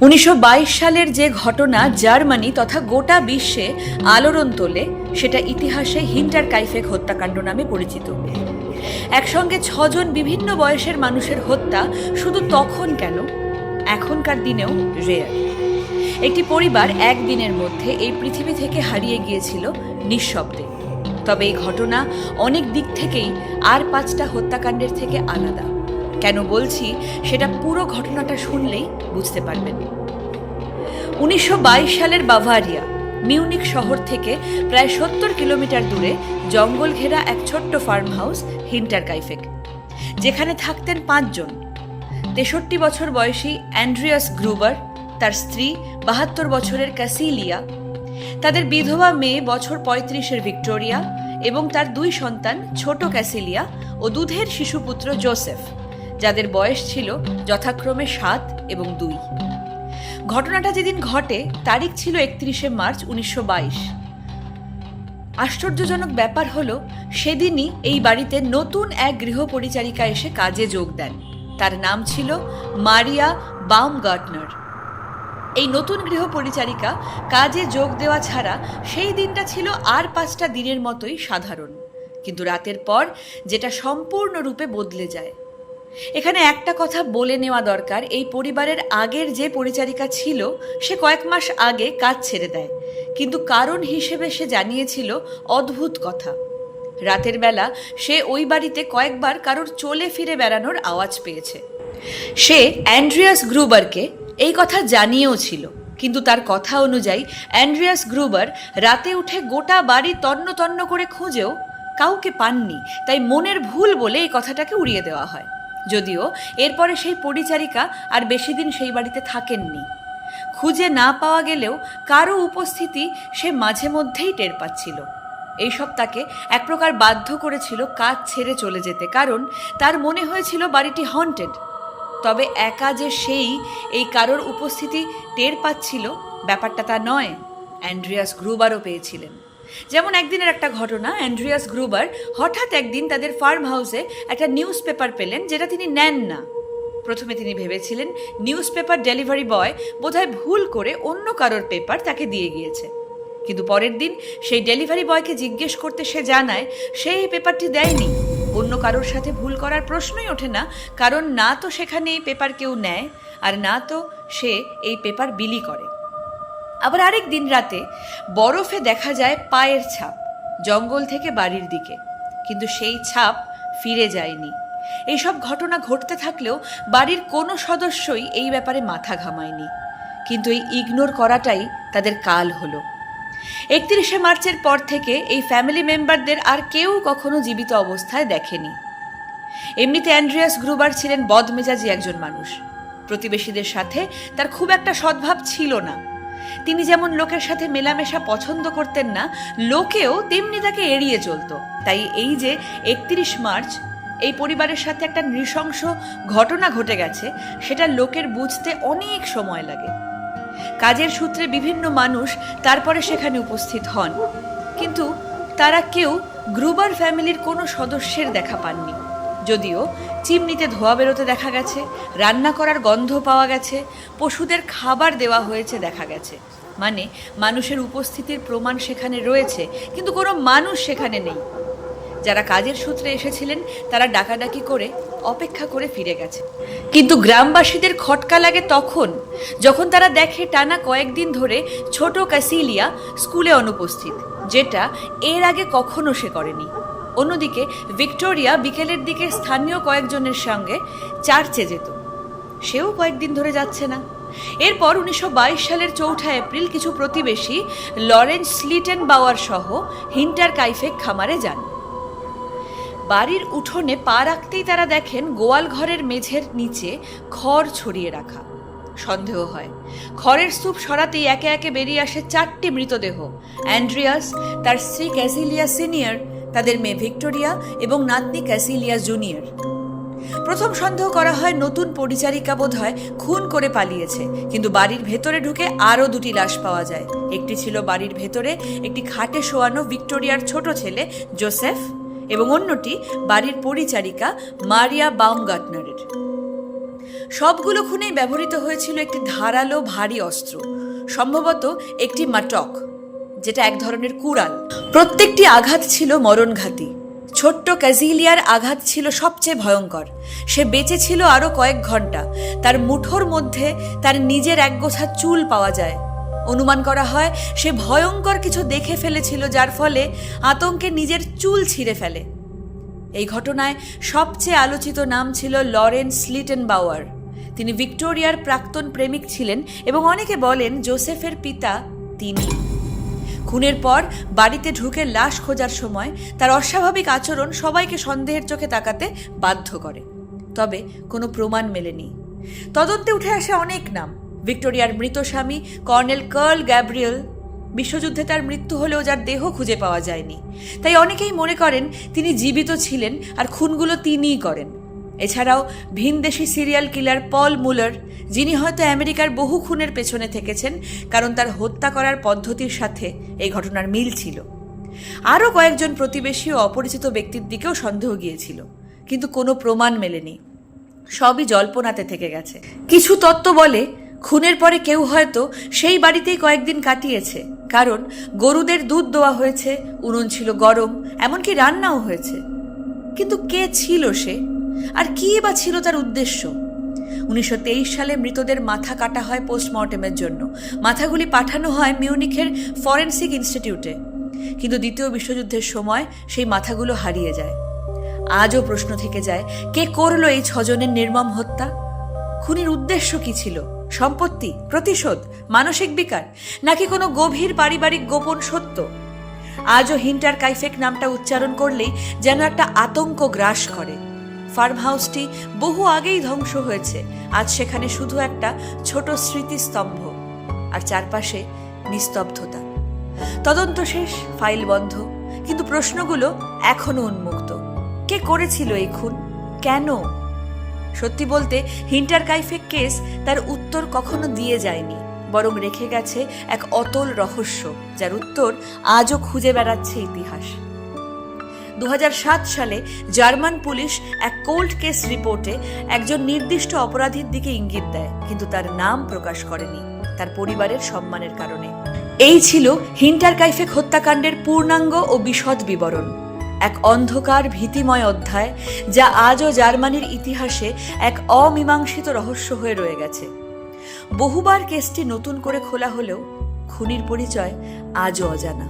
উনিশশো বাইশ সালের যে ঘটনা জার্মানি তথা গোটা বিশ্বে আলোড়ন তোলে, সেটা ইতিহাসে হিন্টার কাইফেক হত্যাকাণ্ড নামে পরিচিত। একসঙ্গে ছজন বিভিন্ন বয়সের মানুষের হত্যা শুধু তখন কেন? এখনকার দিনেও রেয়ার একটি পরিবার একদিনের মধ্যে এই পৃথিবী থেকে হারিয়ে গিয়েছিল নিঃশব্দে। তবে এই ঘটনা অনেক দিক থেকেই আর পাঁচটা হত্যাকাণ্ডের থেকে আলাদা। কেন বলছি সেটা পুরো ঘটনাটা শুনলেই বুঝতে পারবেন। উনিশশো বাইশ সালের বাভারিয়া মিউনিক শহর থেকে প্রায় সত্তর কিলোমিটার দূরে জঙ্গল ঘেরা এক ছোট্ট ফার্ম হাউস হিন্টার কাইফেক, যেখানে থাকতেন পাঁচজন। তেষট্টি বছর বয়সী অ্যান্ড্রিয়াস গ্রুবার, তার স্ত্রী বাহাত্তর বছরের ক্যাসিলিয়া, তাদের বিধবা মেয়ে বছর পঁয়ত্রিশের ভিক্টোরিয়া এবং তার দুই সন্তান ছোট ক্যাসিলিয়া ও দুধের শিশুপুত্র জোসেফ। যাদের বয়স ছিল যথাক্রমে সাত এবং দুই। ঘটনাটা যেদিন ঘটে, তারিখ ছিল একত্রিশে মার্চ উনিশশো বাইশ। আশ্চর্যজনক ব্যাপার হলো, সেদিনই এই বাড়িতে নতুন এক গৃহপরিচারিকা এসে কাজে যোগ দেন। তার নাম ছিল মারিয়া বাউমগার্টনার এই নতুন গৃহপরিচারিকা কাজে যোগ দেওয়া ছাড়া সেই দিনটা ছিল আর পাঁচটা দিনের মতোই সাধারণ। কিন্তু রাতের পর যেটা সম্পূর্ণরূপে বদলে যায়। এখানে একটা কথা বলে নেওয়া দরকার, এই পরিবারের আগের যে পরিচারিকা ছিল, সে কয়েক মাস আগে কাজ ছেড়ে দেয়। কিন্তু কারণ হিসেবে সে জানিয়েছিল অদ্ভুত কথা। রাতের বেলা সে ওই বাড়িতে কয়েকবার কারোর চলে ফিরে বেড়ানোর আওয়াজ পেয়েছে। সে অ্যান্ড্রিয়াস গ্রুবারকে এই কথা জানিয়েও ছিল, কিন্তু তার কথা অনুযায়ী অ্যান্ড্রিয়াস গ্রুবার রাতে উঠে গোটা বাড়ি তন্ন তন্ন করে খুঁজেও কাউকে পাননি, তাই মনের ভুল বলে এই কথাটাকে উড়িয়ে দেওয়া হয়। যদিও এরপরে সেই পরিচারিকা আর বেশি দিন সেই বাড়িতে থাকেননি। খুঁজে না পাওয়া গেলেও কারও উপস্থিতি সে মাঝে মধ্যেই টের পাচ্ছিল। এইসব তাকে এক প্রকার বাধ্য করেছিল কাজ ছেড়ে চলে যেতে, কারণ তার মনে হয়েছিল বাড়িটি হন্টেড তবে একা যে সেই, এই কারোর উপস্থিতি টের পাচ্ছিল ব্যাপারটা তা নয়। অ্যান্ড্রিয়াস গ্রুবারও পেয়েছিলেন। যেমন একদিনের একটা ঘটনা, অ্যান্ড্রিয়াস গ্রুবার হঠাৎ একদিন তাদের ফার্ম হাউসে একটা নিউজ পেপার পেলেন যেটা তিনি নেন না। প্রথমে তিনি ভেবেছিলেন নিউজ পেপার ডেলিভারি বয় বোধহয় ভুল করে অন্য কারোর পেপার তাকে দিয়ে গিয়েছে। কিন্তু পরের দিন সেই ডেলিভারি বয়কে জিজ্ঞেস করতে সে জানায়, সে এই পেপারটি দেয়নি। অন্য কারোর সাথে ভুল করার প্রশ্নই ওঠে না, কারণ না তো সেখানে এই পেপার কেউ নেয়, আর না তো সে এই পেপার বিলি করে। আবার আরেক দিন রাতে বরফে দেখা যায় পায়ের ছাপ, জঙ্গল থেকে বাড়ির দিকে। কিন্তু সেই ছাপ ফিরে যায়নি। এইসব ঘটনা ঘটতে থাকলেও বাড়ির কোনো সদস্যই এই ব্যাপারে মাথা ঘামায়নি। কিন্তু এই ইগনোর করাটাই তাদের কাল হলো। একত্রিশে মার্চের পর থেকে এই ফ্যামিলি মেম্বারদের আর কেউ কখনো জীবিত অবস্থায় দেখেনি। এমনিতে অ্যান্ড্রিয়াস গ্রুবার ছিলেন বদমেজাজি একজন মানুষ। প্রতিবেশীদের সাথে তার খুব একটা সদ্ভাব ছিল না। তিনি যেমন লোকের সাথে মেলামেশা পছন্দ করতেন না, লোকেও তেমনি তাকে এড়িয়ে চলতো। তাই এই যে একত্রিশ মার্চ, এই পরিবারের সাথে একটা নৃশংস ঘটনা ঘটে গেছে, সেটা লোকের বুঝতে অনেক সময় লাগে। কাজের সূত্রে বিভিন্ন মানুষ তারপরে সেখানে উপস্থিত হন। কিন্তু তারা কেউ গ্রুবার ফ্যামিলির কোনো সদস্যের দেখা পাননি। যদিও চিমনিতে ধোয়া বেরোতে দেখা গেছে, রান্না করার গন্ধ পাওয়া গেছে, পশুদের খাবার দেওয়া হয়েছে দেখা গেছে। মানে মানুষের উপস্থিতির প্রমাণ সেখানে রয়েছে, কিন্তু কোনো মানুষ সেখানে নেই। যারা কাজের সূত্রে এসেছিলেন, তারা ডাকাডাকি করে অপেক্ষা করে ফিরে গেছে। কিন্তু গ্রামবাসীদের খটকা লাগে তখন, যখন তারা দেখে টানা কয়েকদিন ধরে ছোট ক্যাসিলিয়া স্কুলে অনুপস্থিত, যেটা এর আগে কখনো সে করেনি। অন্যদিকে ভিক্টোরিয়া বিকেলের দিকে স্থানীয় কয়েকজনের সঙ্গে চার্চে যেত। সেও কয়েকদিন ধরে যাচ্ছে না। এরপর উনিশশো বাইশ সালের চৌঠা এপ্রিল কিছু প্রতিবেশী লরেন্স স্লিটেন বাওয়ার সহ হিন্টার কাইফেক খামারে যান। বাড়ির উঠোনে পা রাখতেই তারা দেখেন গোয়াল ঘরের মেঝের নিচে খড় ছড়িয়ে রাখা। সন্দেহ হয়, খড়ের স্তূপ সরাতেই একে একে বেরিয়ে আসে চারটি মৃতদেহ। অ্যান্ড্রিয়াস, তার স্ত্রী ক্যাসিলিয়া সিনিয়র তাদের মেয়ে ভিক্টোরিয়া এবং নাতনি ক্যাসিলিয়া জুনিয়র। প্রথম সন্দেহ করা হয়, নতুন পরিচারিকা বোধ হয় খুন করে পালিয়েছে, কিন্তু বাড়ির ভেতরে ঢুকে আরও দুটি লাশ পাওয়া যায়। একটি ছিল বাড়ির ভেতরে, একটি খাটে শোয়ানো ভিক্টোরিয়ার ছোট ছেলে জোসেফ এবং অন্যটি বাড়ির পরিচারিকা মারিয়া বাউমগার্টনারের সবগুলো খুনেই ব্যবহৃত হয়েছিল একটি ধারালো, ভারী অস্ত্র, সম্ভবত একটি মাটক। যেটা এক ধরনের কুড়াল। প্রত্যেকটি আঘাত ছিল মরণঘাতী। ছোট্ট ক্যাজিলিয়ার আঘাত ছিল সবচেয়ে ভয়ঙ্কর। সে বেঁচে ছিল আরও কয়েক ঘণ্টা। তার মুঠোর মধ্যে তার নিজের একগোছা চুল পাওয়া যায়। অনুমান করা হয়, সে ভয়ঙ্কর কিছু দেখে ফেলেছিল যার ফলে আতঙ্কে নিজের চুল ছিঁড়ে ফেলে। এই ঘটনায় সবচেয়ে আলোচিত নাম ছিল লরেন্স লিটন বাওয়ার তিনি ভিক্টোরিয়ার প্রাক্তন প্রেমিক ছিলেন এবং অনেকে বলেন জোসেফের পিতা তিনি। খুনের পর বাড়িতে ঢুকে লাশ খোঁজার সময় তার অস্বাভাবিক আচরণ সবাইকে সন্দেহের চোখে তাকাতে বাধ্য করে। তবে কোনো প্রমাণ মেলেনি। তদন্তে উঠে আসে অনেক নাম। ভিক্টোরিয়ার মৃত স্বামী কর্নেল কার্ল গ্যাব্রিয়েল। বিশ্বযুদ্ধে তার মৃত্যু হলেও যার দেহ খুঁজে পাওয়া যায়নি। তাই অনেকেই মনে করেন তিনি জীবিত ছিলেন আর খুনগুলো তিনিই করেন। এছাড়াও ভিনদেশি সিরিয়াল কিলার পল মুলার যিনি হয়তো আমেরিকার বহু খুনের পেছনে থেকেছেন, কারণ তার হত্যা করার পদ্ধতির সাথে এই ঘটনার মিল ছিল। আরও কয়েকজন প্রতিবেশী ও অপরিচিত ব্যক্তির দিকেও সন্দেহ গিয়েছিল, কিন্তু কোনো প্রমাণ মেলেনি। সবই জল্পনাতে থেকে গেছে। কিছু তত্ত্ব বলে, খুনের পরে কেউ হয়তো সেই বাড়িতেই কয়েকদিন কাটিয়েছে, কারণ গরুদের দুধ দেওয়া হয়েছে, উনুন ছিল গরম, এমনকি রান্নাও হয়েছে। কিন্তু কে ছিল সে? আর কী বা ছিল তার উদ্দেশ্য? উনিশশো তেইশ সালে মৃতদের মাথা কাটা হয় পোস্টমর্টেমের জন্য। মাথাগুলি পাঠানো হয় মিউনিখের ফরেন্সিক ইনস্টিটিউটে। কিন্তু দ্বিতীয় বিশ্বযুদ্ধের সময় সেই মাথাগুলো হারিয়ে যায়। আজও প্রশ্ন থেকে যায়, কে করল এই ছজনের নির্মম হত্যা? খুনির উদ্দেশ্য কি ছিল? সম্পত্তি? প্রতিশোধ? মানসিক বিকার? নাকি কোনো গভীর পারিবারিক গোপন সত্য? আজও হিন্টার কাইফেক নামটা উচ্চারণ করলেই যেন একটা আতঙ্ক গ্রাস করে। ফার্ম হাউসটি বহু আগেই ধ্বংস হয়েছে। আজ সেখানে শুধু একটা ছোট স্মৃতিস্তম্ভ আর চারপাশে নিস্তব্ধতা। তদন্ত শেষ, ফাইল বন্ধ, কিন্তু প্রশ্নগুলো এখনও উন্মুক্ত। কে করেছিল এই খুন? কেন? সত্যি বলতে, হিন্টার কাইফেক কেস তার উত্তর কখনো দিয়ে যায়নি, বরং রেখে গেছে এক অতল রহস্য, যার উত্তর আজও খুঁজে বেড়াচ্ছে ইতিহাস। দু হাজার সাত সালে জার্মান পুলিশ এক কোল্ড কেস রিপোর্টে একজন নির্দিষ্ট অপরাধীর দিকে ইঙ্গিত দেয়, কিন্তু তার নাম প্রকাশ করেনি, তার পরিবারের সম্মানের কারণে। এই ছিল হিন্টার কাইফেক হত্যাকাণ্ডের পূর্ণাঙ্গ ও বিশদ বিবরণ। এক অন্ধকার, ভীতিময় অধ্যায়, যা আজও জার্মানির ইতিহাসে এক অমীমাংসিত রহস্য হয়ে রয়ে গেছে। বহুবার কেসটি নতুন করে খোলা হলেও, খুনির পরিচয় আজও অজানা।